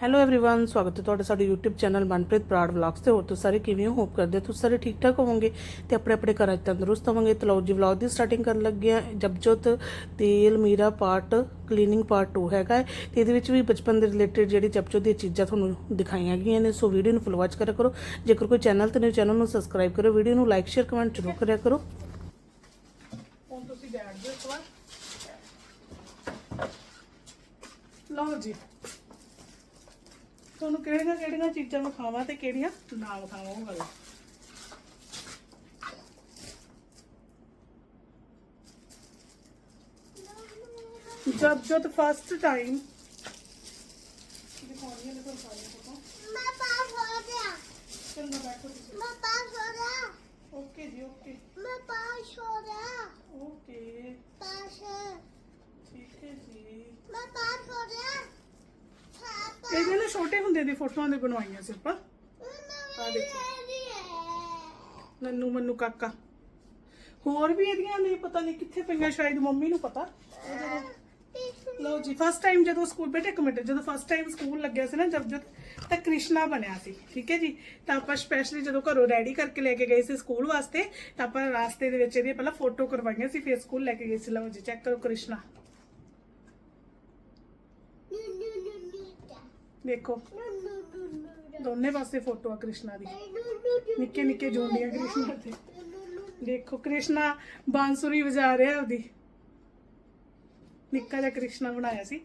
Hello everyone ਸਵਾਗਤ ਹੈ ਤੁਹਾਡਾ ਸਾਡੇ YouTube ਚੈਨਲ ਮਨਪ੍ਰੀਤ ਪ੍ਰਾਡ ਵਲੌਗਸ ਤੇ ਹੋਰ ਤੁਸੀਂ ਸਾਰੇ ਕਿਵੇਂ ਹੋ ਹੋਪ ਕਰਦੇ ਹੋ ਤੁਸੀਂ ਸਾਰੇ ਠੀਕ ਠਾਕ ਹੋਵੋਗੇ ਤੇ ਆਪਣੇ ਆਪਣੇ ਘਰਾਂ 'ਚ ਤੰਦਰੁਸਤ ਹੋਵੋਗੇ ਤੇ ਲਓ ਜੀ ਵਲੌਗ ਦੀ ਸਟਾਰਟਿੰਗ ਕਰਨ ਲੱਗੇ ਆ ਜਪਜੋਤ ਤੇਲ ਮੀਰਾ ਪਾਰਟ ਕਲੀਨਿੰਗ ਪਾਰਟ 2 ਹੈਗਾ ਹੈ ਤੇ ਇਹਦੇ ਵਿੱਚ ਵੀ ਬਚਪਨ ਦੇ ਰਿਲੇਟਡ ਜਿਹੜੀ ਜਪਜੋਤ ਦੀਆਂ ਚੀਜ਼ਾਂ ਤੁਹਾਨੂੰ ਦਿਖਾਈਆਂ ਗਈਆਂ ਨੇ ਸੋ ਵੀਡੀਓ ਨੂੰ ਫੁੱਲ ਵਾਚ ਕਰਿਆ ਕਰੋ ਜੇਕਰ ਕੋਈ ਚੈਨਲ ਤੇ ਨਹੀਂ ਚੈਨਲ ਨੂੰ ਸਬਸਕ੍ਰਾਈਬ ਕਰੋ ਵੀਡੀਓ ਨੂੰ ਲਾਈਕ ਸ਼ੇਅਰ ਕਮੈਂਟ ਜ਼ਰੂਰ ਕਰਿਆ ਕਰੋ ਹੁਣ ਤੁਸੀਂ ਬੈਠ ਜਾਓ ਇਸ ਵਾਰ ਲਓ ਜੀ ਤੁਹਾਨੂੰ ਕਿਹੜੀਆਂ ਕਿਹੜੀਆਂ ਚੀਜ਼ਾਂ ਵਿਖਾਵਾਂ ਤੇ ਕਿਹੜੀਆਂ ਨਾ ਵਿਖਾਵਾਂ ਉਹ ਗੱਲ ਜਦ ਜਦ ਫਸਟ ਟਾਈਮ ਦਿਖਾਉਣੀਆਂ ਨੇ ਤੁਹਾਨੂੰ ਸਾਰੀਆਂ ਫੋਟੋ ਮੈਂ ਪਾਸ ਹੋ ਗਿਆ ਚੰਗਾ ਬੈਠੋ ਤੁਸੀਂ ਮੈਂ ਪਾਸ ਹੋ ਗਿਆ ਇਹਦੇ ਨਾ ਛੋਟੇ ਹੁੰਦੇ ਦੀ ਫੋਟੋਆਂ ਦੇ ਬਣਵਾਈਆਂ ਸੀ ਆਪਾਂ। ਆ ਦੇਖੋ। ਨੰਨੂ ਮੰਨੂ ਕਾਕਾ। ਹੋਰ ਵੀ ਇਹਦੀਆਂ ਨਹੀਂ ਪਤਾ ਨਹੀਂ ਕਿੱਥੇ ਪਈਆਂ, ਸ਼ਾਇਦ ਮੰਮੀ ਨੂੰ ਪਤਾ। ਲਓ ਜੀ ਫਸਟ ਟਾਈਮ ਜਦੋਂ ਸਕੂਲ ਬੇਟੇ ਇੱਕ ਮਿੰਟ, ਜਦੋਂ ਫਸਟ ਟਾਈਮ ਸਕੂਲ ਲੱਗਿਆ ਸੀ ਨਾ, ਜਦ ਤਾਂ ਕ੍ਰਿਸ਼ਨਾ ਬਣਿਆ ਸੀ, ਠੀਕ ਹੈ ਜੀ? ਤਾਂ ਆਪਾਂ ਸਪੈਸ਼ਲੀ ਜਦੋਂ ਘਰੋਂ ਰੈਡੀ ਕਰਕੇ ਲੈ ਕੇ ਗਏ ਸੀ ਸਕੂਲ ਵਾਸਤੇ, ਤਾਂ ਆਪਾਂ ਰਾਸਤੇ ਦੇ ਵਿੱਚ ਇਹਦੀ ਪਹਿਲਾਂ ਫੋਟੋ ਕਰਵਾਈਆਂ ਸੀ, ਫਿਰ ਸਕੂਲ ਲੈ ਕੇ ਗਏ ਸੀ। ਲਓ ਜੀ ਚੈੱਕ ਕਰੋ ਕ੍ਰਿਸ਼ਨਾ। ਦੇਖੋ ਦੋਨੇ ਪਾਸੇ ਫੋਟੋ ਆ ਕ੍ਰਿਸ਼ਨਾ ਦੀ ਨਿੱਕੇ ਨਿੱਕੇ ਜੋੜੀਆਂ ਕ੍ਰਿਸ਼ਨਾ ਤੇ ਦੇਖੋ ਕ੍ਰਿਸ਼ਨਾ ਬਾਂਸੁਰੀ ਵਜਾ ਰਿਹਾ ਉਹਦੀ ਨਿੱਕਾ ਜਿਹਾ ਕ੍ਰਿਸ਼ਨਾ ਬਣਾਇਆ ਸੀ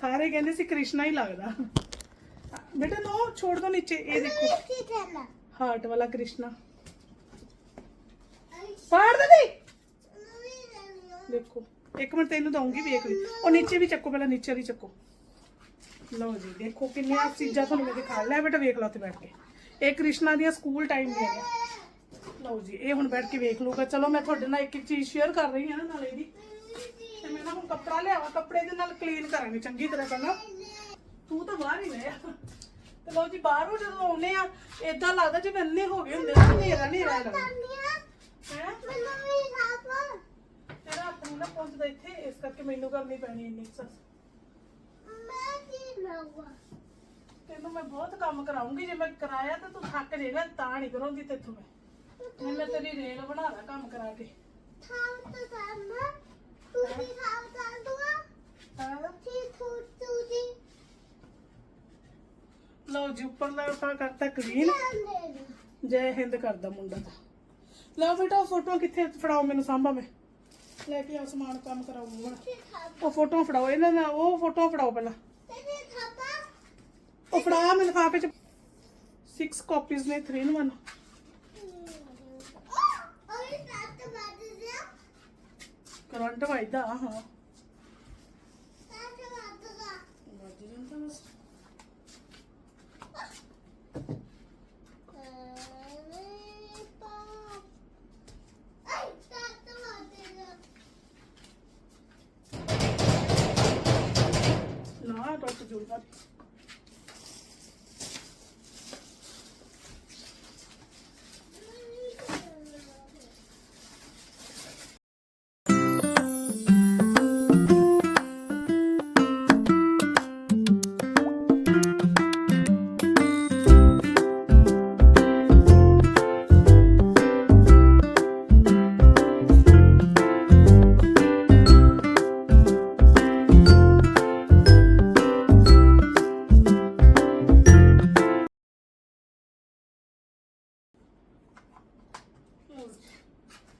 ਸਾਰੇ ਕਹਿੰਦੇ ਸੀ ਕ੍ਰਿਸ਼ਨਾ ਹੀ ਲੱਗਦਾ ਬੇਟਾ ਨੋ ਛੋੜ ਦੋ ਨੀਚੇ ਇਹ ਦੇਖੋ ਹਾਰਟ ਵਾਲਾ ਕ੍ਰਿਸ਼ਨਾ ਪਾੜ ਦੇ ਦੀ ਦੇਖੋ ਇੱਕ ਮਿੰਟ ਤੈਨੂੰ ਦਊਂਗੀ ਵੇਖ ਲਈ ਉਹ ਨੀਚੇ ਵੀ ਚੱਕੋ, ਪਹਿਲਾਂ ਨੀਚੇ ਵੀ ਚੱਕੋ। ਲਓ ਜੀ, ਦੇਖੋ ਕਿੰਨੀਆਂ ਚੀਜ਼ਾਂ ਤੁਹਾਨੂੰ ਮੈਂ ਦਿਖਾ ਲੈ ਬੇਟਾ ਵੇਖ ਲਓ ਤੇ ਬੈਠ ਕੇ। ਇਹ ਕ੍ਰਿਸ਼ਨਾ ਦੀਆਂ ਸਕੂਲ ਟਾਈਮ ਦੀਆਂ ਨੇ। ਲਓ ਜੀ, ਇਹ ਹੁਣ ਬੈਠ ਕੇ ਵੇਖ ਲੂਗਾ ਚਲੋ, ਮੈਂ ਤੁਹਾਡੇ ਨਾਲ ਇੱਕ ਇੱਕ ਚੀਜ਼ ਸ਼ੇਅਰ ਕਰ ਰਹੀ ਹਾਂ ਨਾ ਨਾਲ ਇਹਦੀ ਤੇ ਮੈਂ ਨਾ ਹੁਣ ਕੱਪੜਾ ਲਿਆਵਾਂ, ਕੱਪੜੇ ਦੇ ਨਾਲ ਕਲੀਨ ਕਰਾਂਗੇ, ਚੰਗੀ ਤਰ੍ਹਾਂ ਪਹਿਲਾਂ। ਤੂੰ ਤਾਂ ਬਾਹਰ ਹੀ ਰਹਿ ਤੇ ਲਓ ਜੀ, ਬਾਹਰੋਂ ਜਦੋਂ ਆਉਨੇ ਆ ਇਦਾਂ ਲੱਗਦਾ ਜਿਵੇਂ ਅੰਨੇ ਹੋ ਗਏ ਹੁੰਦੇ ਆ, ਹਨੇਰਾ ਹਨੇਰਾ ਲੱਗਦਾ ਹੈ ਤੇਰਾ ਆਪਣੀ ਨਾ ਪਹੁੰਚਦਾ ਇੱਥੇ ਇਸ ਕਰਕੇ ਮੈਨੂੰ ਕਰਨੀ ਪੈਣੀ ਇੰਨੀ ਸਸ। ਤੈਨੂੰ ਮੈਂ ਬਹੁਤ ਕੰਮ ਕਰਾਉਂਗੀ ਜੇ ਮੈਂ ਕਰਾਇਆ ਤਾਂ ਤੂੰ ਥੱਕ ਜਾਏਗਾ ਤਾਂ ਨਹੀਂ ਕਰੂੰਗੀ ਤੇਥੋਂ ਮੈਂ। ਹੁਣ ਮੈਂ ਤੇਰੀ ਰੇਲ ਬਣਾ ਲਾ ਕੰਮ ਕਰਾ ਕੇ। ਹਾਂ? ਲਓ ਜੀ ਉੱਪਰ ਦਾ ਆਪਾਂ ਕਰਤਾ ਕਲੀਨ ਜੈ ਹਿੰਦ ਕਰਦਾ ਮੁੰਡਾ ਤਾਂ। ਲਓ ਬੇਟਾ ਫੋਟੋ ਕਿੱਥੇ ਫੜਾਓ ਮੈਨੂੰ ਸਾਂਭਾ ਮੈਂ। ਲੈ ਕੇ ਆਓ ਸਮਾਨ ਕੰਮ ਕਰਾਉਂਗਾ ਉਹ ਫੋਟੋ ਫੜਾਓ ਇਹਨਾਂ ਦਾ ਉਹ ਫੋਟੋ ਫੜਾਓ ਪਹਿਲਾਂ ਉਹ ਫੜਾ ਮੈਂ ਲਿਫਾਫੇ ਚ 6 ਕਾਪੀਜ਼ ਨੇ 3 in 1 ਕਰੰਟ ਵਾਈਦਾ ਹਾਂ ਵੱਜ ਜਾਂਦਾ ਬਸ Robot.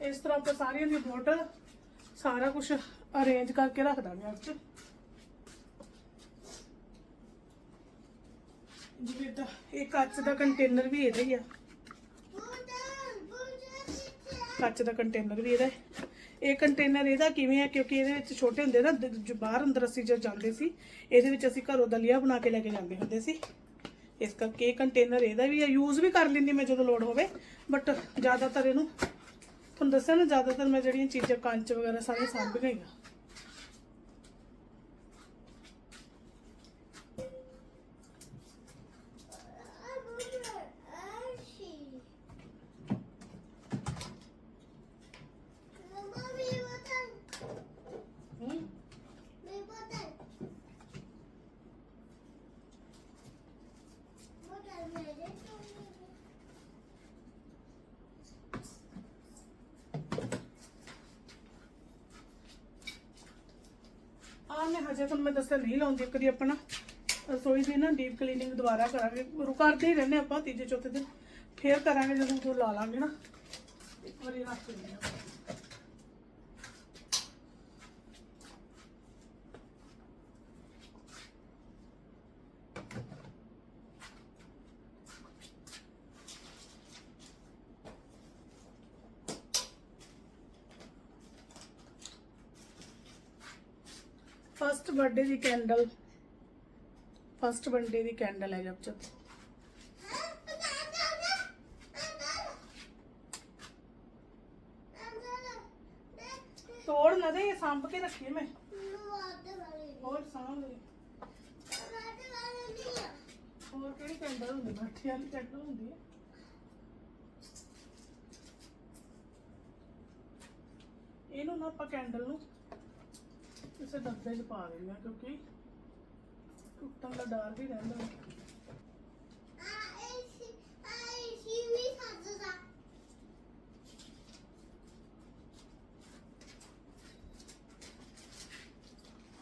ਇਸ ਤਰ੍ਹਾਂ ਆਪਾਂ ਸਾਰੀਆਂ ਦੀ ਬੋਟਲ ਸਾਰਾ ਕੁਝ ਅਰੇਂਜ ਕਰਕੇ ਰੱਖ ਦਾਂਗੇ ਅੱਜ ਜਿਵੇਂ ਤਾਂ ਇਹ ਕੱਚ ਦਾ ਕੰਟੇਨਰ ਵੀ ਇਹਦਾ ਹੀ ਆ। ਕੱਚ ਦਾ ਕੰਟੇਨਰ ਵੀ ਇਹਦਾ ਇਹ ਕੰਟੇਨਰ ਇਹਦਾ ਕਿਵੇਂ ਹੈ ਕਿਉਂਕਿ ਇਹਦੇ ਵਿੱਚ ਛੋਟੇ ਹੁੰਦੇ ਨਾ ਜੋ ਬਾਹਰ ਅੰਦਰ ਅਸੀਂ ਜਦ ਜਾਂਦੇ ਸੀ, ਇਹਦੇ ਵਿੱਚ ਅਸੀਂ ਘਰੋਂ ਦਲੀਆ ਬਣਾ ਕੇ ਲੈ ਕੇ ਜਾਂਦੇ ਹੁੰਦੇ ਸੀ। ਇਸ ਕਰਕੇ ਇਹ ਕੰਟੇਨਰ ਇਹਦਾ ਵੀ ਆ। ਯੂਜ਼ ਵੀ ਕਰ ਲੈਂਦੀ ਮੈਂ ਜਦੋਂ ਲੋੜ ਹੋਵੇ ਬਟ ਜ਼ਿਆਦਾਤਰ ਇਹਨੂੰ ਤੁਹਾਨੂੰ ਦੱਸਿਆ ਨਾ ਜ਼ਿਆਦਾਤਰ ਮੈਂ ਜਿਹੜੀਆਂ ਚੀਜ਼ਾਂ ਕੰਚ ਵਗੈਰਾ ਸਾਰੀਆਂ ਸਾਂਭ ਗਈਆਂ ਹੂੰ ਮੈਂ ਪਤਾ ਨੇ ਹਜੇ ਤੁਹਾਨੂੰ ਮੈਂ ਦੱਸਿਆ ਨਹੀਂ ਲਾਉਂਦੀ ਇੱਕ ਵਾਰੀ ਆਪਣਾ ਰਸੋਈ ਦੀ ਨਾ ਡੀਪ ਕਲੀਨਿੰਗ ਦੁਬਾਰਾ ਕਰਾਂਗੇ। ਰੂ ਕਰਦੇ ਹੀ ਰਹਿੰਦੇ ਆਪਾਂ ਤੀਜੇ, ਚੌਥੇ ਦਿਨ। ਫੇਰ ਕਰਾਂਗੇ ਜਦੋਂ ਉਹ ਲਾ ਲਾਂਗੇ ਨਾ। ਇੱਕ ਵਾਰੀ ਰੱਖ ਦਿੰਦੇ ਹਾਂ ਫਸਟ ਬਰਥਡੇ ਦੀ ਕੈਂਡਲ ਫਸਟ ਬਰਥਡੇ ਦੀ ਕੈਂਡਲ ਹੈ ਜਬ ਜਬ ਤੋੜ ਨਾ ਦੇ, ਇਹ ਕੇ ਰੱਖੀ ਮੈਂ। ਹੋਰ ਸਾਂਭ ਲਈ ਹੋਰ ਕਿਹੜੀ ਕੈਂਡਲ ਹੁੰਦੀ? ਬੱਠੀ ਵਾਲੀ ਕੈਂਡਲ ਹੁੰਦੀ ਹੈ। ਇਹਨੂੰ ਨਾ ਆਪਾਂ ਕੈਂਡਲ ਨੂੰ ਕਿਸੇ ਡੱਬੇ 'ਚ ਪਾ ਦਿੰਦੇ ਹਾਂ ਕਿਉਂਕਿ ਟੁੱਟਣ ਦਾ ਡਰ ਵੀ ਰਹਿੰਦਾ। ਹੈ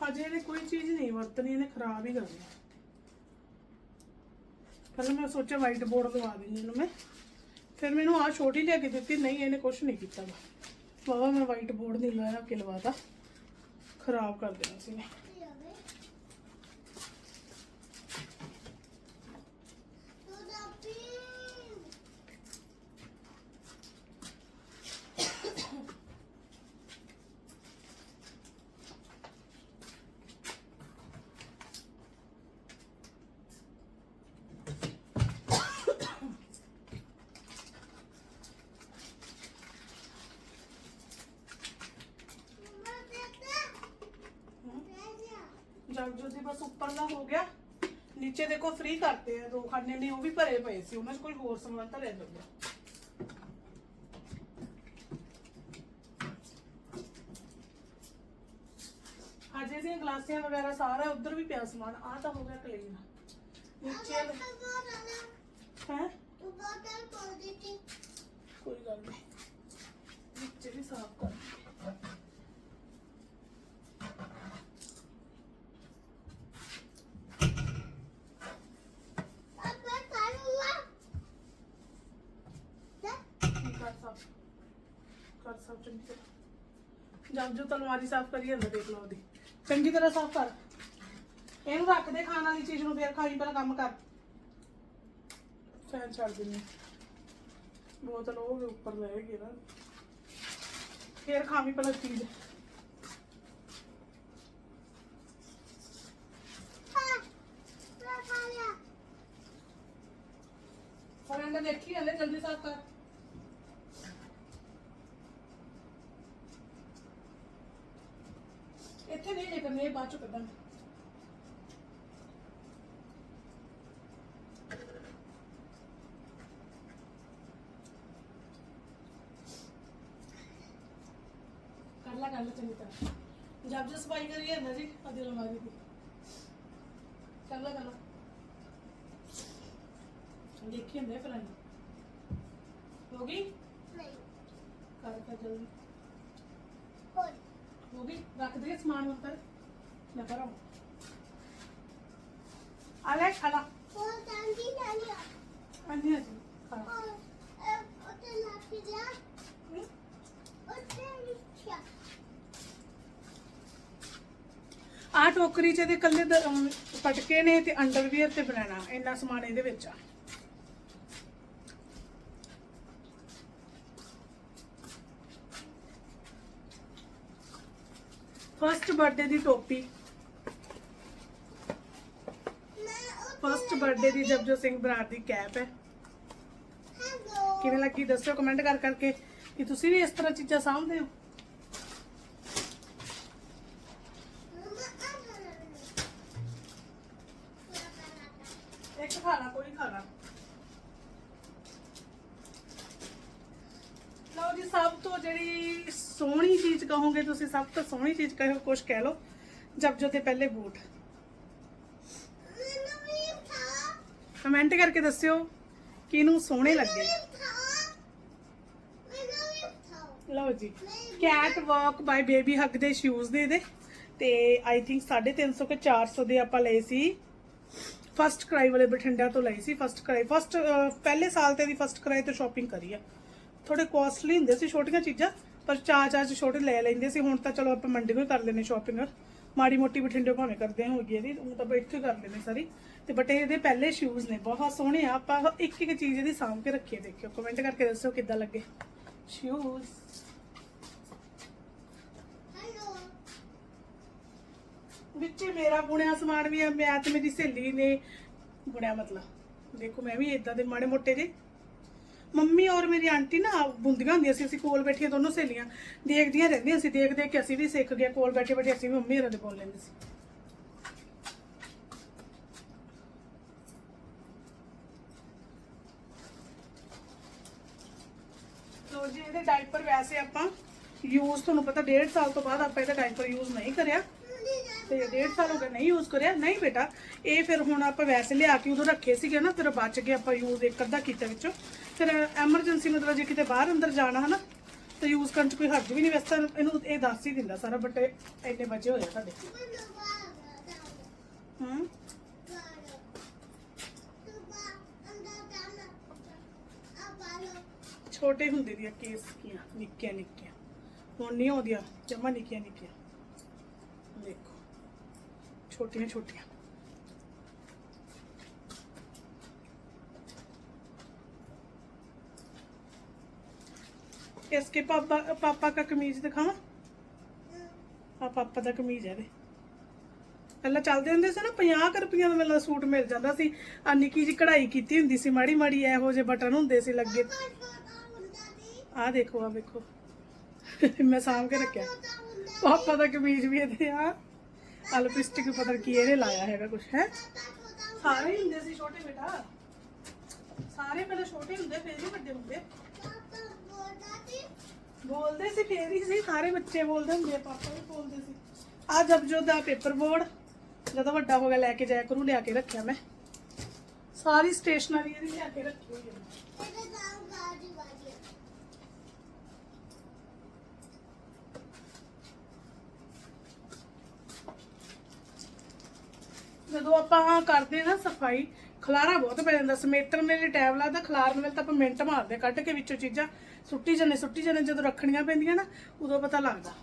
ਹਜੇ ਇਹਨੇ ਕੋਈ ਚੀਜ਼ ਨਹੀਂ ਵਰਤਣੀ ਇਹਨੇ ਖਰਾਬ ਹੀ ਕਰਨੀ। ਪਹਿਲਾਂ ਮੈਂ ਸੋਚਿਆ ਵਾਈਟ ਬੋਰਡ ਲਵਾ ਦਿੰਦੀ ਇਹਨੂੰ ਮੈਂ। ਫਿਰ ਮੈਨੂੰ ਆ ਛੋਟੀ ਲਿਆ ਕੇ ਦਿੱਤੀ ਨਹੀਂ ਇਹਨੇ ਕੁਝ ਨਹੀਂ ਕੀਤਾ। ਵਾ ਬਾਬਾ ਮੈਂ ਵਾਈਟ ਬੋਰਡ ਨਹੀਂ ਲਾਇਆ ਕਿ ਲਵਾਤਾ। ਖਰਾਬ ਕਰ ਦੇਣਾ ਸੀ ਮੈਂ। ਜਗ ਜੋਦੀ ਬਸ ਉੱਪਰਲਾ ਹੋ ਗਿਆ ਨੀਚੇ ਦੇਖੋ ਫ੍ਰੀ ਕਰਤੇ ਆ ਦੋ ਖਾਨੇ ਨੇ ਉਹ ਵੀ ਭਰੇ ਪਏ ਸੀ ਉਹਨਾਂ 'ਚ ਕੋਈ ਹੋਰ ਸਮਾਨ ਧਰਿਆ ਜਾਂਦਾ ਹਜੇ ਦੀਆਂ ਗਲਾਸੀਆਂ ਵਗੈਰਾ ਸਾਰਾ ਉਧਰ ਵੀ ਪਿਆ ਸਮਾਨ ਆਹ ਤਾਂ ਹੋ ਗਿਆ ਕਲੀਨ ਨੀਚੇ ਹੈ ਕੋਈ ਗੱਲ ਨਹੀਂ ਨੀਚੇ ਵੀ ਸਾਫ਼ ਕਰ ਕਰ ਤਰ੍ਹਾਂ ਜਦ ਜੋ ਤਲਵਾਰੀ ਸਾਫ਼ ਕਰੀ ਜਾਂਦਾ ਦੇਖ ਲਓ ਉਹਦੀ ਚੰਗੀ ਤਰ੍ਹਾਂ ਸਾਫ਼ ਕਰ ਇਹਨੂੰ ਰੱਖ ਦੇ ਖਾਣ ਵਾਲੀ ਚੀਜ਼ ਨੂੰ ਫੇਰ ਖਾਈ ਪਹਿਲਾਂ ਕੰਮ ਕਰ ਫੈਨ ਛੱਡ ਦਿੰਨੀ ਬੋਤਲ ਉਹ ਵੀ ਉੱਪਰ ਲੈ ਗਈ ਨਾ ਫੇਰ ਖਾਵੀਂ ਪਹਿਲਾਂ ਚੀਜ਼ ਪਰ ਇਹਨੇ ਦੇਖੀ ਹਲੇ ਜਲਦੀ ਸਾਫ਼ ਕਰ Watch it, कर ला कर ला चंगी तरह। जब जस बाई करी ना जी अधीर हमारी थी। कर ला कर ला। देखिए मैं फ्रेंड होगी? नहीं। कर कर जल्दी। होगी। रख दे समान उतर ਮੈਂ ਕਰਾਂ ਆ ਲੈ ਖਾ ਲਾ ਅੰਨੀ ਆ ਜੀ ਖਾ ਲਾ। ਆਹ ਟੋਕਰੀ ਚ ਇਹਦੇ ਕੱਲੇ ਪਟਕੇ ਨੇ ਤੇ ਅੰਡਰਵੀਅਰ ਤੇ ਬਣਾਣਾ ਇੰਨਾ ਸਮਾਨ ਇਹਦੇ ਵਿੱਚ ਆ। ਫਸਟ ਬਰਥਡੇ ਦੀ ਟੋਪੀ। ਬਰਥਡੇ ਦੀ ਜਪਜੋ ਸਿੰਘ ਬਰਾੜ ਦੀ ਕੈਪ ਹੈ ਕਿਵੇਂ ਲੱਗੀ ਦੱਸਿਓ ਕਮੈਂਟ ਕਰ ਕਰਕੇ ਕਿ ਤੁਸੀਂ ਵੀ ਇਸ ਤਰ੍ਹਾਂ ਚੀਜ਼ਾਂ ਸਾਂਭਦੇ ਹੋ ਇੱਕ ਖਾਣਾ ਕੋਈ ਖਾਣਾ ਲਓ ਜੀ ਸਭ ਤੋਂ ਜਿਹੜੀ ਸੋਹਣੀ ਚੀਜ਼ ਕਹੋਗੇ ਤੁਸੀਂ ਸਭ ਤੋਂ ਸੋਹਣੀ ਚੀਜ਼ ਕਹੋ ਕੁਝ ਕਹਿ ਲਓ ਜਪਜੋ ਦੇ ਪਹਿਲੇ ਬੂਟ ਕਮੈਂਟ ਕਰਕੇ ਦੱਸਿਓ ਕਿ ਇਹਨੂੰ ਸੋਹਣੇ ਲੱਗੇ। ਲਓ ਜੀ। ਕੈਟ ਵਾਕ ਬਾਈ ਬੇਬੀ ਹੱਗ ਦੇ ਸ਼ੂਜ਼ ਦੇ ਦੇ ਤੇ ਆਈ ਥਿੰਕ 350 ਕੇ 400 ਦੇ ਆਪਾਂ ਲਏ ਸੀ। ਫਸਟ ਕਰਾਈ ਵਾਲੇ ਬਠਿੰਡਾ ਤੋਂ ਲਈ ਸੀ ਫਸਟ ਕਰਾਈ ਫਸਟ ਪਹਿਲੇ ਸਾਲ ਤੇ ਦੀ ਫਸਟ ਕਰਾਈ ਤੋਂ ਸ਼ਾਪਿੰਗ ਕਰੀ ਆ। ਥੋੜੇ ਕੋਸਟਲੀ ਹੁੰਦੇ ਸੀ ਛੋਟੀਆਂ ਚੀਜ਼ਾਂ ਪਰ ਚਾਰ ਚਾਰ ਛੋਟੇ ਲੈ ਲੈਂਦੇ ਸੀ। ਹੁਣ ਤਾਂ ਚਲੋ ਆਪਾਂ ਮੰਡੀ ਹੀ ਕਰ ਲੈਨੇ ਸ਼ਾਪਿੰਗ ਮਾੜੀ ਮੋਟੀ ਬਠਿੰਡੇ ਭਾਵੇਂ ਕਰਦੇ ਹੋ ਗਈ ਇਹਦੀ ਉਹ ਤਾਂ ਇੱਥੇ ਕਰ ਲੈਨੇ ਸਾਰੀ। ਤੇ ਬਟ ਇਹਦੇ ਪਹਿਲੇ ਸ਼ੂਜ਼ ਨੇ ਬਹੁਤ ਸੋਹਣੇ ਆ। ਆਪਾਂ ਇੱਕ ਇੱਕ ਚੀਜ਼ ਇਹਦੀ ਸਾਂਭ ਕੇ ਰੱਖੀ ਹੈ ਦੇਖਿਓ ਕਮੈਂਟ ਕਰਕੇ ਦੱਸੋ ਕਿੱਦਾਂ ਲੱਗੇ। ਸ਼ੂਜ਼ ਵਿੱਚ ਮੇਰਾ ਬੁਣਿਆ ਸਮਾਨ ਵੀ ਆ ਮੈਂ ਤੇ ਮੇਰੀ ਸਹੇਲੀ ਨੇ। ਬੁਣਿਆ ਮਤਲਬ। ਦੇਖੋ ਮੈਂ ਵੀ ਇਦਾਂ ਦੇ ਮਾੜੇ ਮੋਟੇ ਜੇ। ਮੰਮੀ ਔਰ ਮੇਰੀ ਆਂਟੀ ਨਾ ਬੁੰਦੀਆਂ ਹੁੰਦੀਆਂ ਸੀ ਅਸੀਂ ਕੋਲ ਬੈਠੀਆਂ ਦੋਨੋਂ ਸਹੇਲੀਆਂ ਦੇਖਦੀਆਂ ਰਹਿੰਦੀਆਂ ਸੀ ਦੇਖ ਦੇਖ ਕੇ ਅਸੀਂ ਵੀ ਸਿੱਖ ਗਏ ਕੋਲ ਬੈਠੇ ਬੈਠੇ ਅਸੀਂ ਵੀ ਮੰਮੀ ਹੋਰਾਂ ਦੇ ਬੋਲ ਲੈਂਦੇ ਸੀ ਲੋ ਜੀ ਇਹਦੇ ਡਾਈਪਰ ਵੈਸੇ ਆਪਾਂ ਯੂਜ਼ ਤੁਹਾਨੂੰ ਪਤਾ ਡੇਢ ਸਾਲ ਤੋਂ ਬਾਅਦ ਆਪਾਂ ਇਹਦਾ ਡਾਈਪਰ ਯੂਜ਼ ਨਹੀਂ ਕਰਿਆ ਤੇ ਡੇਢ ਸਾਲ ਹੋ ਗਏ ਨਹੀਂ ਯੂਜ਼ ਕਰਿਆ ਨਹੀਂ ਬੇਟਾ ਇਹ ਫਿਰ ਹੁਣ ਆਪਾਂ ਵੈਸੇ ਲਿਆ ਕੇ ਉਦੋਂ ਰੱਖੇ ਸੀਗੇ ਨਾ ਫਿਰ ਬਚ ਗਏ ਆਪਾਂ ਯੂਜ਼ ਇੱਕ ਅੱਧਾ ਕੀਤਾ ਵਿੱਚੋਂ ਫਿਰ ਐਮਰਜੈਂਸੀ ਮਤਲਬ ਜੇ ਕਿਤੇ ਬਾਹਰ ਅੰਦਰ ਜਾਣਾ ਹਨਾ ਤੇ ਯੂਜ਼ ਕਰਨ ਚ ਕੋਈ ਹਰਜ ਵੀ ਨਹੀਂ ਵੈਸੇ ਤਾਂ ਇਹਨੂੰ ਇਹ ਦੱਸ ਹੀ ਦਿੰਦਾ ਸਾਰਾ ਬਟ ਇੰਨੇ ਬਚੇ ਹੋਏ ਆ ਸਾਡੇ ਮੈਨੂੰ ਬਾਹਰ ਜਾਓ ਹੂੰ ਬਾਹਰ ਤੂੰ ਬਾਹਰ ਅੰਦਰ ਜਾਣਾ ਆ ਬਾਹਰ ਛੋਟੇ ਹੁੰਦੇ ਦੀਆਂ ਕੇਸ ਕੀਆਂ ਨਿੱਕੀਆਂ ਨਿੱਕੀਆਂ ਹੁਣ ਨਹੀਂ ਆਉਂਦੀਆਂ ਜਮਾ ਨਿੱਕੀਆਂ ਨਿੱਕੀਆਂ ਦੇਖੋ ਛੋਟੀਆਂ ਛੋਟੀਆਂ इसके पापा पापा का कमीज दिखावा ਆ ਪਾਪਾ ਦਾ ਕਮੀਜ਼ ਹੈ ਇਹਦੇ ਪਹਿਲਾਂ ਚੱਲਦੇ ਹੁੰਦੇ ਸੀ ਨਾ 50 ਰੁਪਈਆ ਦਾ ਮੇਲਾ ਸੂਟ ਮਿਲ ਜਾਂਦਾ ਸੀ ਆ ਨਿੱਕੀ ਜੀ ਕਢਾਈ ਕੀਤੀ ਹੁੰਦੀ ਸੀ ਮਾੜੀ ਮਾੜੀ ਇਹੋ ਜਿਹੇ ਬਟਨ ਹੁੰਦੇ ਸੀ ਲੱਗੇ ਛੋਟਾ ਹੁੰਦਾ ਸੀ ਆ ਦੇਖੋ ਆ ਵੇਖੋ ਮੈਂ ਸਾਂਭ ਕੇ ਰੱਖਿਆ ਛੋਟਾ ਹੁੰਦਾ ਪਾਪਾ ਦਾ ਕਮੀਜ਼ ਵੀ ਇਹਦੇ ਆ ਆ ਲਿਪਸਟਿਕ ਪਤਾ ਨੀ ਕੀ ਇਹਨੇ ਲਾਇਆ ਹੈਗਾ ਕੁਝ ਹੈ ਛੋਟਾ ਛੋਟਾ ਸਾਰੇ ਹੀ ਹੁੰਦੇ ਸੀ ਛੋਟੇ ਬੇਟਾ ਸਾਰੇ ਪਹਿਲਾਂ ਛੋਟੇ ਹੁੰਦੇ ਫਿਰ ਹੀ ਵੱਡੇ ਹੁੰਦੇ ਪਾਪਾ ਬੋਲਦਾ ਸੀ ਬੋਲਦੇ ਸੀ ਫੇਰ ਹੀ ਸੀ ਸਾਰੇ ਬੱਚੇ ਬੋਲਦੇ ਹੁੰਦੇ ਆ ਪਾਪਾ ਵੀ ਬੋਲਦੇ ਸੀ ਆ ਜਬ ਜੋ ਦਾ ਪੇਪਰ ਬੋਰਡ ਜਦੋਂ ਵੱਡਾ ਹੋ ਗਿਆ ਲੈ ਕੇ ਜਾਇਆ ਕਰੂ ਲਿਆ ਕੇ ਰੱਖਿਆ ਮੈਂ ਸਾਰੀ ਸਟੇਸ਼ਨਰੀ ਇਹਦੀ ਲਿਆ ਕੇ ਰੱਖੀ ਹੋਈ ਹੈ ਇਹਦਾ ਨਾਮ ਗਾਜੀ ਬਾਜੀ ਜਦੋਂ ਆਪਾਂ ਆਹ ਕਰਦੇ ਨਾ ਸਫਾਈ ਖਲਾਰਾ ਬਹੁਤ ਪੈ ਜਾਂਦਾ ਸਮੇਟਣ ਵੇਲੇ ਟਾਈਮ ਲੱਗਦਾ ਖਲਾਰਨ ਵੇਲੇ ਤਾਂ ਆਪਾਂ ਮਿੰਟ ਮਾਰਦੇ ਹਾਂ, ਕੱਢ ਕੇ ਵਿੱਚੋਂ ਚੀਜ਼ਾਂ ਸੁੱਟੀ ਜਾਂਦੇ ਸੁੱਟੀ ਜਾਂਦੇ ਜਦੋਂ ਰੱਖਣੀਆਂ ਪੈਂਦੀਆਂ ਨਾ ਉਦੋਂ ਪਤਾ ਲੱਗਦਾ।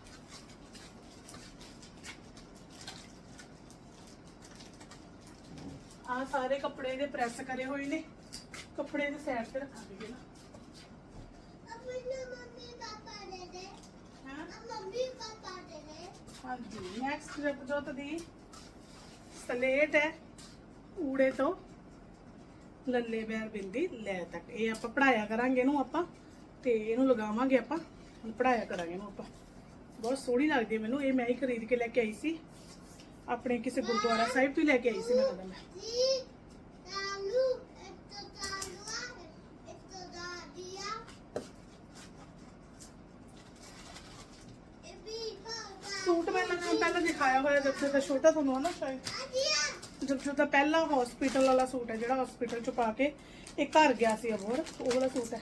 ਆ ਸਾਰੇ ਕੱਪੜੇ ਦੇ ਪ੍ਰੈਸ ਕਰੇ ਹੋਏ ਨੇ ਕੱਪੜੇ ਦੇ ਸਾਈਡ ਤੇ ਰੱਖਾ ਦਈਏ ਨਾ ਹਾਂਜੀ ਨੈਕਸਟ ਜਪਜੋਤ ਦੀ ਸਲੇਟ ਹੈ ਊੜੇ ਤੋਂ। ਲੱਲੇ ਬੈਰ ਬਿੰਦੀ ਲੈ ਤੱਕ ਇਹ ਆਪਾਂ ਪੜਾਇਆ ਕਰਾਂਗੇ ਇਹਨੂੰ ਆਪਾਂ ਤੇ ਇਹਨੂੰ ਲਗਾਵਾਂਗੇ ਆਪਾਂ ਹੁਣ ਪੜਾਇਆ ਕਰਾਂਗੇ ਇਹਨੂੰ ਆਪਾਂ ਬਹੁਤ ਸੋਹਣੀ ਲੱਗਦੀ ਹੈ ਮੈਨੂੰ ਇਹ ਮੈਂ ਹੀ ਖਰੀਦ ਕੇ ਲੈ ਕੇ ਆਈ ਸੀ ਆਪਣੇ ਕਿਸੇ ਗੁਰਦੁਆਰਾ ਸਾਹਿਬ ਤੋਂ ਹੀ ਲੈ ਕੇ ਆਈ ਸੀ ਮੈਂ ਕਦਮ ਜੀ ਤਾਲੂ ਇੱਕ ਤਾਲੂਆ ਇੱਕ ਦਾਦੀਆ ਇਹ ਵੀ ਪਾਪਾ ਸੂਟ ਮੈਂ ਤੁਹਾਨੂੰ ਪਹਿਲਾਂ ਦਿਖਾਇਆ ਹੋਇਆ ਜਦ ਦਾ ਛੋਟਾ ਤੁਹਾਨੂੰ ਹੈ ਨਾ ਸ਼ਾਇਦ ਆਦੀਆ ਦਾ ਪਹਿਲਾ ਹਸਪੀਟਲ ਵਾਲਾ ਸੂਟ ਹੈ, ਜਿਹੜਾ ਹਸਪੀਟਲ ਚ ਪਾ ਕੇ ਇਹ ਘਰ ਗਿਆ ਸੀ ਅਬੋਰ ਉਹ ਵਾਲਾ ਸੂਟ ਹੈ।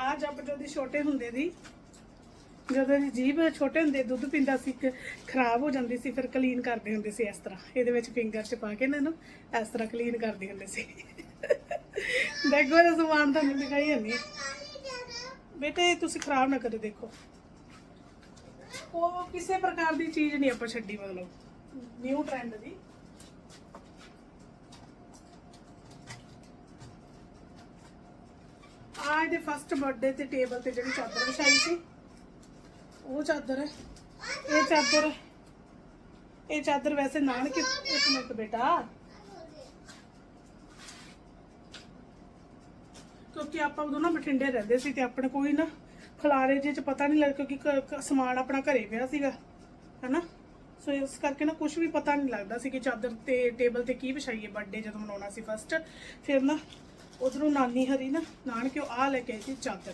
ਆ ਜਬ ਜਦੋਂ ਛੋਟੇ ਹੁੰਦੇ ਦੀ, ਜਦੋਂ ਦੀ ਜੀਭ ਛੋਟੇ ਹੁੰਦੇ, ਦੁੱਧ ਪੀਂਦਾ ਸੀ ਖਰਾਬ ਹੋ ਜਾਂਦੀ ਸੀ, ਫਿਰ ਕਲੀਨ ਕਰਦੇ ਹੁੰਦੇ ਸੀ ਇਸ ਤਰ੍ਹਾਂ। ਇਹਦੇ ਵਿੱਚ ਫਿੰਗਰ ਚ ਪਾ ਕੇ ਨਾ ਇਹਨੂੰ, ਇਸ ਤਰ੍ਹਾਂ ਕਲੀਨ ਕਰਦੇ ਹੁੰਦੇ ਸੀ। ਦੇਖੋ ਇਹ ਸਮਾਨ ਤੁਹਾਨੂੰ ਦਿਖਾਈ ਹੈ। ਨਾਨੀ ਬੇਟੇ, ਤੁਸੀਂ ਖਰਾਬ ਨਾ ਕਰੋ ਦੇਖੋ। ਉਹ ਕਿਸੇ ਪ੍ਰਕਾਰ ਦੀ ਚੀਜ਼ ਨਹੀਂ ਆਪਾਂ ਛੱਡੀ, ਮਤਲਬ। ਨਿਊ ਟ੍ਰੈਂਡ ਦੀ। ਆ ਇਹਦੇ ਫਸਟ ਬਰਥਡੇ ਤੇ ਟੇਬਲ ਤੇ ਜਿਹੜੀ ਚਾਦਰ ਵਿਛਾਈ ਸੀ, ਉਹ ਚਾਦਰ ਹੈ। ਇਹ ਚਾਦਰ ਇਹ ਚਾਦਰ ਵੈਸੇ ਨਾਨਕੇ ਇੱਕ ਮਿੰਟ ਬੇਟਾ। ਕਿਉਂਕਿ ਆਪਾਂ ਉਦੋਂ ਨਾ ਬਠਿੰਡੇ ਰਹਿੰਦੇ ਸੀ ਤੇ ਆਪਣੇ ਕੋਈ ਨਾ ਖਲਾਰੇ ਜੇ ਚ ਪਤਾ ਨਹੀਂ ਲੱਗ ਕਿਉਂਕਿ ਘ- ਘ- ਸਮਾਨ ਆਪਣਾ ਘਰੇ ਪਿਆ ਸੀਗਾ, ਹੈਨਾ? ਸੋ ਇਸ ਕਰਕੇ ਨਾ ਕੁਝ ਵੀ ਪਤਾ ਨਹੀਂ ਲੱਗਦਾ ਸੀ ਕਿ ਚਾਦਰ ਤੇ ਟੇਬਲ ਤੇ ਕੀ ਵਿਛਾਈਏ ਬਰਥਡੇ ਜਦੋਂ ਮਨਾਉਣਾ ਸੀ ਫਸਟ ਫਿਰ ਨਾ ਉਧਰੋਂ ਨਾਨੀ ਹਰੀ ਨਾ ਨਾਨਕੇ ਆ ਲੈ ਕੇ ਆਈ ਸੀ ਚਾਦਰ।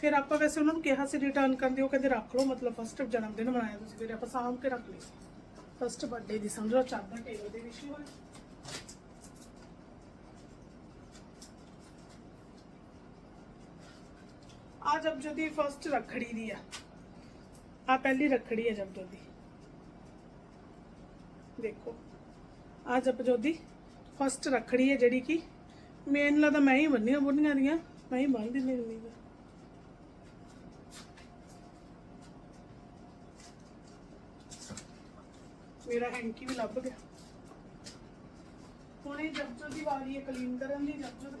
ਫਿਰ ਆਪਾਂ ਵੈਸੇ ਉਹਨਾਂ ਨੂੰ ਕਿਹਾ ਸੀ ਰਿਟਰਨ ਕਰਦੇ ਉਹ ਕਹਿੰਦੇ ਰੱਖ ਲਓ, ਮਤਲਬ ਫਸਟ ਜਨਮ ਦਿਨ ਮਨਾਇਆ ਤੁਸੀਂ, ਫਿਰ ਆਪਾਂ ਸਾਂਭ ਕੇ ਰੱਖ ਲਈ। ਫਸਟ ਬਰਥਡੇ ਦੀ ਸਮਝੋ ਚਾਦਰ ਟੇਬਲ ਦੇ ਵਿਸ਼ੇ ਹੋਏ। ਆ ਜਬ ਜਦੀ ਫਸਟ ਰੱਖੜੀ ਦੀ ਆ ਆ ਪਹਿਲੀ ਰੱਖੜੀ ਹੈ ਜਬ ਜਦੀ ਦੇਖੋ ਆ ਜਬ ਜਦੀ ਫਸਟ ਰੱਖੜੀ ਹੈ ਜਿਹੜੀ ਕਿ ਮੇਨ ਲਾ ਤਾਂ ਮੈਂ ਹੀ ਬੰਨੀਆਂ ਬੁੰਨੀਆਂ ਦੀਆਂ ਮੈਂ ਹੀ ਬੰਨ ਦਿੰਦੀ ਹੁੰਦੀ ਹਾਂ ਮੇਰਾ ਹੈਂਕੀ ਵੀ ਲੱਭ ਗਿਆ ਹੁਣ ਇਹ ਜਬ ਜਦ ਦੀ ਵਾਰੀ ਹੈ ਕਲੀਨ ਕਰਨ ਦੀ ਜਬ ਜਦ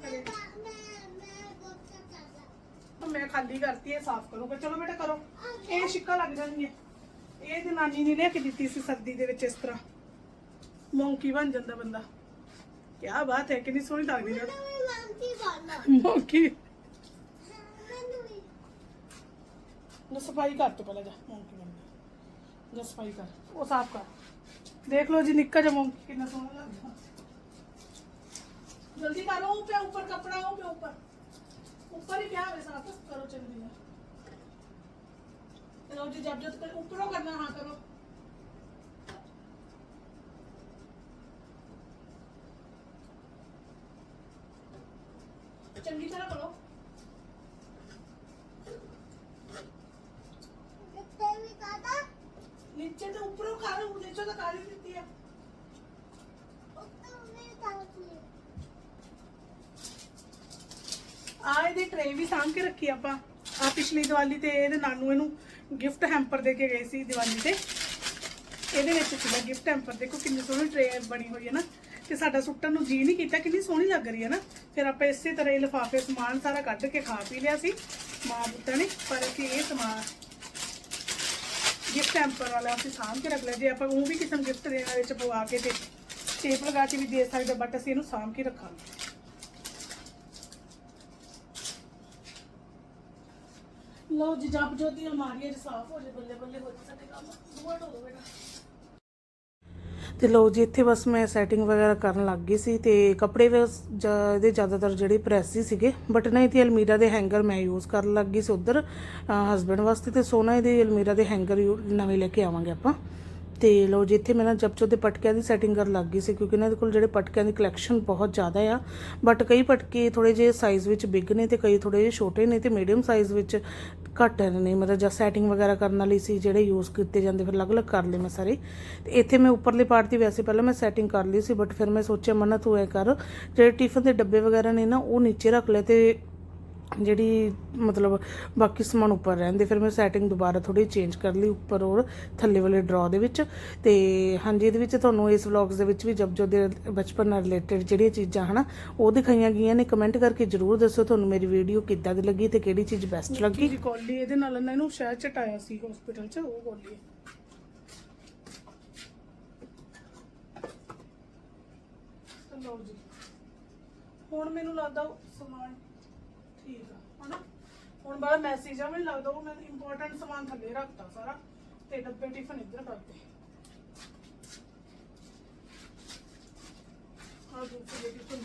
ਤਾਂ ਮੈਂ ਖਾਲੀ ਕਰਤੀ ਹੈ ਸਾਫ਼ ਕਰੂੰਗਾ ਚਲੋ ਬੇਟਾ ਕਰੋ ਇਹ ਛਿੱਕਾ ਲੱਗ ਜਾਣਗੇ ਇਹ ਤੇ ਨਾਨੀ ਨੇ ਲਿਆ ਕੇ ਦਿੱਤੀ ਸੀ ਸਰਦੀ ਦੇ ਵਿੱਚ ਇਸ ਤਰ੍ਹਾਂ ਮੌਂਕੀ ਬਣ ਜਾਂਦਾ ਬੰਦਾ ਕੀ ਬਾਤ ਹੈ ਕਿੰਨੀ ਸੋਹਣੀ ਲੱਗਦੀ ਹੈ ਮੈਨੂੰ ਵੀ ਮੰਗੀ ਬਾਨਾ ਮੌਂਕੀ ਮੈਨੂੰ ਵੀ ਨਾ ਸਫਾਈ ਕਰ ਤੋ ਪਹਿਲਾਂ ਜਾ ਮੌਂਕੀ ਬਣ ਜਾ ਸਫਾਈ ਕਰ ਉਹ ਸਾਫ਼ ਕਰ ਦੇਖ ਲਓ ਜੀ ਨਿੱਕਾ ਜਿਹਾ ਮੌਂਕੀ ਕਿੰਨਾ ਸੋਹਣਾ ਲੱਗਦਾ ਜਲਦੀ करो पे ऊपर कपड़ा हो पे ऊपर ऊपर ही क्या करो में जी, जब जब ऊपरों करना हाँ करो। चंगी तरह करो। ਟਰੇ ਵੀ ਸਾਂਭ ਕੇ ਰੱਖੀ ਆਪਾਂ। ਆ ਪਿਛਲੀ ਦੀਵਾਲੀ ਤੇ ਇਹਦੇ ਨਾਨੂ ਇਹਨੂੰ ਗਿਫਟ ਹੈਂਪਰ ਦੇ ਕੇ ਗਏ ਸੀ ਦੀਵਾਲੀ ਤੇ। ਇਹਦੇ ਵਿੱਚ ਸੀਗਾ ਗਿਫਟ ਹੈਂਪਰ ਦੇਖੋ ਕਿੰਨੀ ਸੋਹਣੀ ਟਰੇ ਬਣੀ ਹੋਈ ਹੈ ਨਾ। ਤੇ ਸਾਡਾ ਸੁੱਟਣ ਨੂੰ ਜੀ ਨਹੀਂ ਕੀਤਾ, ਕਿੰਨੀ ਸੋਹਣੀ ਲੱਗ ਰਹੀ ਹੈ ਨਾ। ਫਿਰ ਆਪਾਂ ਇਸੇ ਤਰ੍ਹਾਂ ਇਹ ਲਿਫਾਫੇ ਸਮਾਨ ਸਾਰਾ ਕੱਢ ਕੇ ਖਾ ਪੀ ਲਿਆ ਸੀ ਮਾਂ ਪੁੱਤਾਂ ਨੇ। ਪਰ ਅਸੀਂ ਇਹ ਸਮਾਨ ਗਿਫਟ ਹੈਂਪਰ ਵਾਲਾ ਅਸੀਂ ਸਾਂਭ ਕੇ ਰੱਖ ਲਿਆ। ਜੇ ਆਪਾਂ ਉਹ ਵੀ ਕਿਸੇ ਨੂੰ ਗਿਫਟ ਦੇਣਾ ਵਿੱਚ ਪਵਾ ਕੇ ਤੇ ਟੇਪ ਲਗਾ ਕੇ ਵੀ ਦੇ ਸਕਦੇ ਬਟ ਅਸੀਂ ਇਹਨੂੰ ਸਾਂਭ ਕੇ ਰੱਖਾਂਗੇ। ਲਓ ਜੀ ਜਬ ਜੋਤੀ ਅਲਮਾਰੀਆਂ ਚ ਸਾਫ਼ ਹੋ ਜੇ, ਬੱਲੇ ਬੱਲੇ ਹੋ ਜੇ, ਸਾਡੇ ਕੰਮ ਦੂਆ ਢੋ ਬੇਟਾ ਤੇ ਲਓ ਜੀ, ਇੱਥੇ ਬਸ ਮੈਂ ਸੈਟਿੰਗ ਵਗੈਰਾ ਕਰਨ ਲੱਗ ਗਈ ਸੀ ਤੇ ਕੱਪੜੇ ਵੀ ਇਹਦੇ ਜ਼ਿਆਦਾਤਰ ਜਿਹੜੇ ਪ੍ਰੈਸ ਹੀ ਸੀਗੇ ਬਟ ਨਾ ਇਹਦੀ ਅਲਮੀਰਾ ਦੇ ਹੈਂਗਰ ਮੈਂ ਯੂਜ਼ ਕਰਨ ਲੱਗ ਗਈ ਸੀ ਉਧਰ ਹਸਬੰਡ ਵਾਸਤੇ ਤੇ ਸੋਨਾ ਇਹਦੇ ਅਲਮੀਰਾ ਦੇ ਹੈਂਗਰ ਨਵੇਂ ਲੈ ਕੇ ਆਵਾਂਗੇ ਆਪਾਂ। ਤੇ ਲਓ ਜੀ, ਇੱਥੇ ਮੈਂ ਨਾ ਜਪਚੋ ਦੇ ਪਟਕਿਆਂ ਦੀ ਸੈਟਿੰਗ ਕਰਨ ਲੱਗ ਗਈ ਸੀ ਕਿਉਂਕਿ ਇਹਨਾਂ ਦੇ ਕੋਲ ਜਿਹੜੇ ਪਟਕਿਆਂ ਦੀ ਕਲੈਕਸ਼ਨ ਬਹੁਤ ਜ਼ਿਆਦਾ ਆ। ਬਟ ਕਈ ਪਟਕੇ ਥੋੜੇ ਜਿਹੇ ਸਾਈਜ਼ ਵਿੱਚ ਬਿਗ ਨੇ ਤੇ ਕਈ ਥੋੜੇ ਜਿਹੇ ਛੋਟੇ ਨੇ ਤੇ ਮੀਡੀਅਮ ਸਾਈਜ਼ ਵਿੱਚ ਘੱਟ ਨੇ, ਮਤਲਬ ਜਾਂ ਸੈਟਿੰਗ ਵਗੈਰਾ ਕਰਨ ਵਾਲੀ ਸੀ, ਜਿਹੜੇ ਯੂਜ਼ ਕੀਤੇ ਜਾਂਦੇ, ਫਿਰ ਅਲੱਗ-ਅਲੱਗ ਕਰ ਲਏ ਮੈਂ ਸਾਰੇ। ਤੇ ਇੱਥੇ ਮੈਂ ਉੱਪਰਲੇ ਪਾਰਟ ਦੀ ਵੈਸੇ ਪਹਿਲਾਂ ਮੈਂ ਸੈਟਿੰਗ ਕਰ ਲਈ ਸੀ ਬਟ ਫਿਰ ਮੈਂ ਸੋਚਿਆ ਮਨਾ ਤੂੰ ਐ ਕਰ, ਜਿਹੜੇ ਟਿਫਨ ਦੇ ਡੱਬੇ ਵਗੈਰਾ ਨੇ ਨਾ, ਉਹ ਨੀਚੇ ਰੱਖ ਲੈ ਤੇ ਜਿਹੜੀ ਮਤਲਬ ਬਾਕੀ ਸਮਾਨ ਉੱਪਰ ਰਹਿੰਦੇ ਫਿਰ ਮੈਂ ਸੈਟਿੰਗ ਦੁਬਾਰਾ ਥੋੜੀ ਚੇਂਜ ਕਰ ਲਈ ਉੱਪਰ ਔਰ ਥੱਲੇ ਵਾਲੇ ਡਰਾ ਦੇ ਵਿੱਚ। ਤੇ ਹਾਂਜੀ ਇਹਦੇ ਵਿੱਚ ਤੁਹਾਨੂੰ ਇਸ ਵਲੌਗਸ ਦੇ ਵਿੱਚ ਵੀ ਜਬ ਦੇ ਬਚਪਨ ਨਾਲ ਰਿਲੇਟਡ ਜਿਹੜੀਆਂ ਚੀਜ਼ਾਂ ਹਨਾ ਉਹ ਦਿਖਾਈਆਂ ਗਈਆਂ ਨੇ। ਕਮੈਂਟ ਕਰਕੇ ਜਰੂਰ ਦੱਸੋ ਤੁਹਾਨੂੰ ਮੇਰੀ ਵੀਡੀਓ ਕਿੱਦਾਂ ਦੀ ਲੱਗੀ ਤੇ ਕਿਹੜੀ ਚੀਜ਼ ਬੈਸਟ ਲੱਗੀ। ਜੀ ਕੋਲੀ ਇਹਦੇ ਨਾਲ ਇਹਨਾਂ ਨੂੰ ਸ਼ਹਿਰ ਚਟਾਇਆ ਸੀ ਹਸਪੀਟਲ 'ਚ ਉਹ ਕੋਲੀ ਤੇ ਲਓ ਜੀ। ਹੁਣ ਮੈਨੂੰ ਲੱਗਦਾ ਸਮਾਨ ਹਨਾ? ਹੁਣ ਬੜਾ ਮੈਸੇਜ ਆ, ਮੈਨੂੰ ਲੱਗਦਾ ਉਹ ਮੈਂ ਇੰਪੋਰਟੈਂਟ ਸਮਾਨ ਥੱਲੇ ਰੱਖਤਾ ਸਾਰਾ ਤੇ ਡੱਬੇ ਟਿਫਨ ਇੱਧਰ ਕਰਤੇ। ਆ ਦੂਸਰੇ ਟਿਫਨ